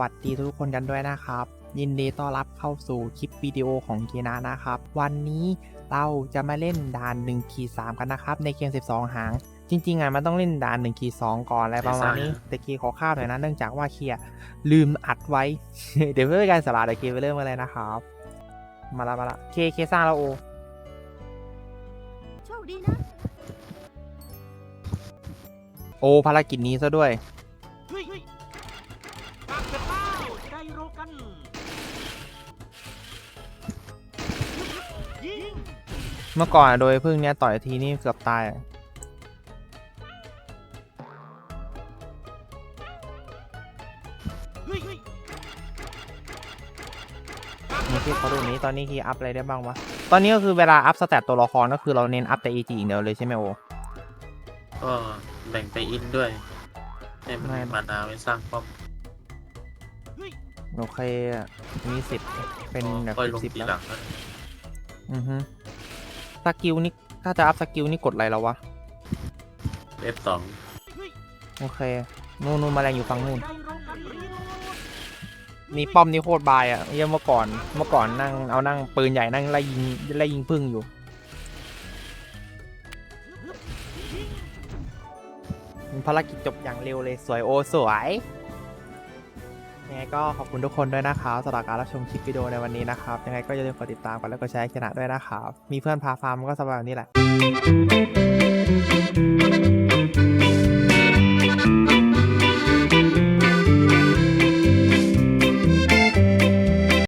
วัสดีทุกคนกันด้วยนะครับ ยินดีต้อนรับเข้าสู่คลิปวิดีโอของเกนะนะครับ วันนี้เราจะมาเล่นด่าน1ขีด3กันนะครับ ในเกม 12 หาง จริงๆอะมันต้องเล่นด่าน1ขีด2ก่อนอะไรประมาณนี้ แต่เกีขอข้าวหน่อยนะเนื่องจากว่าเคียร์ลืมอัดไว้ เดี๋ยวเพื่อเป็นการสลาดเดี๋ยวเกียร์ไปเริ่มกันเลยนะครับ มาละมาละเคเคสร้างแล้วโอโชคดีนะโอภารกิจนี้ซะด้วย กัน ยิง เมื่อก่อนอะโดยพึ่งเนี้ยต่อยทีนี่เกือบตายอะเฮ้ยเฮ้ยมีที่เขาดูนี้ตอนนี้คีย์อัพอะไรได้บ้างวะ ตอนนี้ก็คือเวลาอัพสแตตตัวละครก็คือเราเน้นอัพแต่ EG อย่างเดียวเลยใช่ไหมโอ ก็แบ่งไปอินด้วยให้มันไม่ มานาไว้สร้างป้อมโอ เคอะมีสิบเป็นแบบค่อยลงสิบทีแล้วหลังนะอือฮึสกิลนี่ถ้าจะอัพสกิลนี่กดอะไรแล้ววะ เอฟสองโอเค นู่นนู่นแมาแรงอยู่ฝั่งนู่นได้รู้กันรีโหลดนี่ป้อมนี่โคตรบายอะเยี่ยมเมื่อก่อน เมื่อก่อนนั่งเอานั่งปืนใหญ่นั่งไล่ยิงไล่ยิงพึ่งอยู่ ภารกิจจบอย่างเร็วเลยสวยโอสวย ยังไงก็ขอบคุณทุกคนด้วยนะครับสำหรับการรับชมคลิปวิดีโอในวันนี้นะครับ ยังไงก็อย่าลืมกดติดตามกันแล้วก็แชร์ให้ชนะด้วยนะครับ มีเพื่อนพาฟาร์มก็สบายแบบนี้แหละ